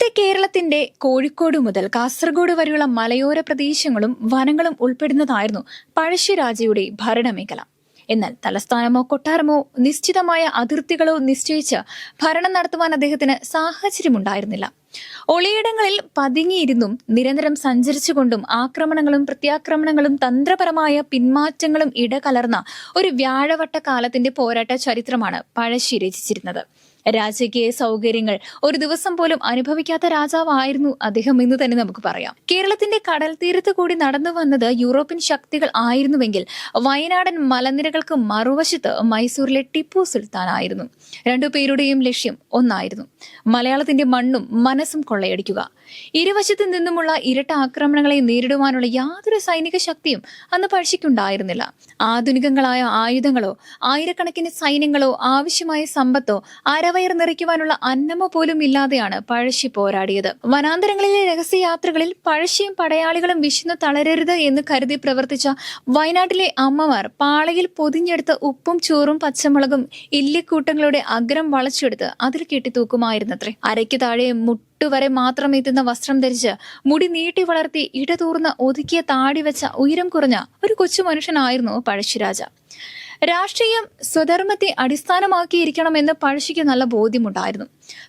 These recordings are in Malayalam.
ഇന്നത്തെ കേരളത്തിന്റെ കോഴിക്കോട് മുതൽ കാസർഗോഡ് വരെയുള്ള മലയോര പ്രദേശങ്ങളും വനങ്ങളും ഉൾപ്പെടുന്നതായിരുന്നു പഴശ്ശിരാജയുടെ ഭരണമേഖല. എന്നാൽ തലസ്ഥാനമോ കൊട്ടാരമോ നിശ്ചിതമായ അതിർത്തികളോ നിശ്ചയിച്ച് ഭരണം നടത്തുവാൻ അദ്ദേഹത്തിന് സാഹചര്യമുണ്ടായിരുന്നില്ല. ഒളിയിടങ്ങളിൽ പതുങ്ങിയിരുന്നും നിരന്തരം സഞ്ചരിച്ചുകൊണ്ടും ആക്രമണങ്ങളും പ്രത്യാക്രമണങ്ങളും തന്ത്രപരമായ പിന്മാറ്റങ്ങളും ഇടകലർന്ന ഒരു വ്യാഴവട്ട കാലത്തിന്റെ പോരാട്ട ചരിത്രമാണ് പഴശ്ശി രചിച്ചിരുന്നത്. രാജകീയ സൗകര്യങ്ങൾ. ഒരു ദിവസം പോലും അനുഭവിക്കാത്ത രാജാവായിരുന്നു അദ്ദേഹം എന്ന് തന്നെ നമുക്ക് പറയാം. കേരളത്തിന്റെ കടൽ തീരത്ത് കൂടി നടന്നു വന്നത് യൂറോപ്യൻ ശക്തികൾ ആയിരുന്നുവെങ്കിൽ വയനാടൻ മലനിരകൾക്ക് മറുവശത്ത് മൈസൂരിലെ ടിപ്പു സുൽത്താൻ ആയിരുന്നു രണ്ടുപേരുടെയും ലക്ഷ്യം ഒന്നായിരുന്നു. മലയാളത്തിന്റെ മണ്ണും മനസ്സും കൊള്ളയടിക്കുക. ഇരുവശത്തു നിന്നുമുള്ള ഇരട്ട ആക്രമണങ്ങളെ നേരിടുവാനുള്ള യാതൊരു സൈനിക ശക്തിയും അന്ന് പഴശ്ശിക്കുണ്ടായിരുന്നില്ല ആധുനികങ്ങളായ ആയുധങ്ങളോ ആയിരക്കണക്കിന് സൈന്യങ്ങളോ ആവശ്യമായ സമ്പത്തോ അരവയർ നിറയ്ക്കുവാനുള്ള അന്നമോ പോലും ഇല്ലാതെയാണ് പഴശ്ശി പോരാടിയത്. വനാന്തരങ്ങളിലെ രഹസ്യയാത്രകളിൽ പഴശ്ശിയും പടയാളികളും വിശന്ന് തളരരുത് എന്ന് കരുതി പ്രവർത്തിച്ച വയനാട്ടിലെ അമ്മമാർ പാളയിൽ പൊതിഞ്ഞെടുത്ത ഉപ്പും ചോറും പച്ചമുളകും ഇല്ലിക്കൂട്ടങ്ങളുടെ അഗ്രം വളച്ചെടുത്ത് അതിൽ കെട്ടി തൂക്കുമായിരുന്നത്രേ അരയ്ക്ക് താഴെ മുട്ടുവരെ മാത്രം എത്തുന്ന വസ്ത്രം ധരിച്ച് മുടി നീട്ടി വളർത്തി ഇടതൂർന്ന് ഒതുക്കിയ താടി വെച്ച ഉയരം കുറഞ്ഞ ഒരു കൊച്ചു മനുഷ്യനായിരുന്നു പഴശ്ശിരാജ. രാഷ്ട്രീയം സ്വധർമ്മത്തെ അടിസ്ഥാനമാക്കിയിരിക്കണമെന്ന് പഴശ്ശിക്ക് നല്ല ബോധ്യമുണ്ടായിരുന്നു.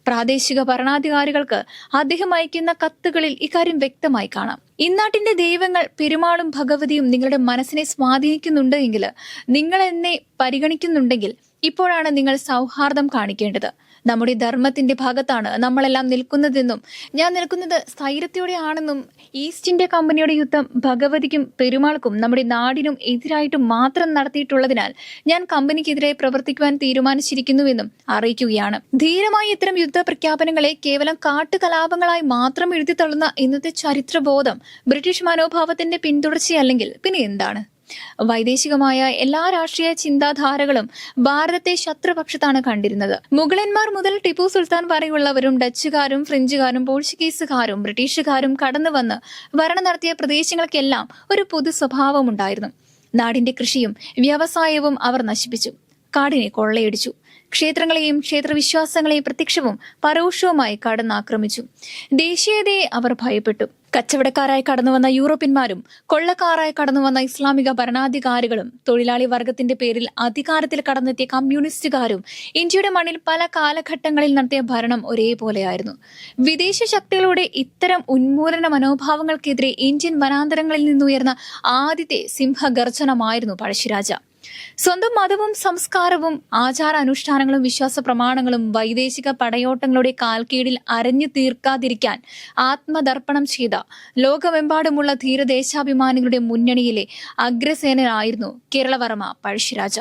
പ്രാദേശിക ഭരണാധികാരികൾക്ക് അദ്ദേഹം അയക്കുന്ന കത്തുകളിൽ ഇക്കാര്യം വ്യക്തമായി കാണാം. ഇന്നാട്ടിന്റെ ദൈവങ്ങൾ പെരുമാളും ഭഗവതിയും നിങ്ങളുടെ മനസ്സിനെ സ്വാധീനിക്കുന്നുണ്ട് എങ്കിൽ നിങ്ങൾ എന്നെ പരിഗണിക്കുന്നുണ്ടെങ്കിൽ ഇപ്പോഴാണ് നിങ്ങൾ സൗഹാർദ്ദം കാണിക്കേണ്ടത്. നമ്മുടെ ധർമ്മത്തിന്റെ ഭാഗത്താണ് നമ്മളെല്ലാം നിൽക്കുന്നതെന്നും ഞാൻ നിൽക്കുന്നത് സ്ഥൈര്യത്തോടെ ആണെന്നും ഈസ്റ്റ് ഇന്ത്യ കമ്പനിയുടെ യുദ്ധം ഭഗവതിക്കും പെരുമാൾക്കും നമ്മുടെ നാടിനും എതിരായിട്ട് മാത്രം നടത്തിയിട്ടുള്ളതിനാൽ ഞാൻ കമ്പനിക്കെതിരെ പ്രവർത്തിക്കുവാൻ തീരുമാനിച്ചിരിക്കുന്നുവെന്നും അറിയിക്കുകയാണ്. ധീരമായി ഇത്തരം യുദ്ധ പ്രഖ്യാപനങ്ങളെ കേവലം കാട്ടുകലാപങ്ങളായി മാത്രം എഴുതിത്തള്ളുന്ന ഇന്നത്തെ ചരിത്രബോധം ബ്രിട്ടീഷ് മനോഭാവത്തിന്റെ പിന്തുടർച്ചയല്ലെങ്കിൽ പിന്നെ എന്താണ്? വൈദേശികമായ എല്ലാ രാഷ്ട്രീയ ചിന്താധാരകളും ഭാരതത്തെ ശത്രുപക്ഷത്താണ് കണ്ടിരുന്നത്. മുഗളന്മാർ മുതൽ ടിപ്പു സുൽത്താൻ വരെയുള്ളവരും ഡച്ചുകാരും ഫ്രഞ്ചുകാരും പോർച്ചുഗീസുകാരും ബ്രിട്ടീഷുകാരും കടന്നു വന്ന് ഭരണം നടത്തിയ പ്രദേശങ്ങൾക്കെല്ലാം ഒരു പൊതു സ്വഭാവമുണ്ടായിരുന്നു. നാടിന്റെ കൃഷിയും വ്യവസായവും അവർ നശിപ്പിച്ചു. കാടിനെ കൊള്ളയടിച്ചു. ക്ഷേത്രങ്ങളെയും ക്ഷേത്രവിശ്വാസങ്ങളെയും പ്രത്യക്ഷവും പരോക്ഷവുമായി കടന്നാക്രമിച്ചു. ദേശീയതയെ അവർ ഭയപ്പെട്ടു. കച്ചവടക്കാരായി കടന്നുവന്ന യൂറോപ്യന്മാരും കൊള്ളക്കാരായി കടന്നുവന്ന ഇസ്ലാമിക ഭരണാധികാരികളും തൊഴിലാളി വർഗത്തിന്റെ പേരിൽ അധികാരത്തിൽ കടന്നെത്തിയ കമ്മ്യൂണിസ്റ്റുകാരും ഇന്ത്യയുടെ മണ്ണിൽ പല കാലഘട്ടങ്ങളിൽ നടത്തിയ ഭരണം ഒരേപോലെയായിരുന്നു. വിദേശ ശക്തികളുടെ ഇത്തരം ഉന്മൂലന മനോഭാവങ്ങൾക്കെതിരെ ഇന്ത്യൻ വനാന്തരങ്ങളിൽ നിന്നുയർന്ന ആദ്യത്തെ സിംഹഗർജനമായിരുന്നു പഴശ്ശിരാജ. സ്വന്തം മതവും സംസ്കാരവും ആചാര അനുഷ്ഠാനങ്ങളും വിശ്വാസ പ്രമാണങ്ങളും വൈദേശിക പടയോട്ടങ്ങളുടെ കാൽക്കീഴിൽ അരഞ്ഞു തീർക്കാതിരിക്കാൻ ആത്മദർപ്പണം ചെയ്ത ലോകമെമ്പാടുമുള്ള ധീരദേശാഭിമാനികളുടെ മുന്നണിയിലെ അഗ്രസേനനായിരുന്നു കേരളവർമ്മ പഴശ്ശിരാജ.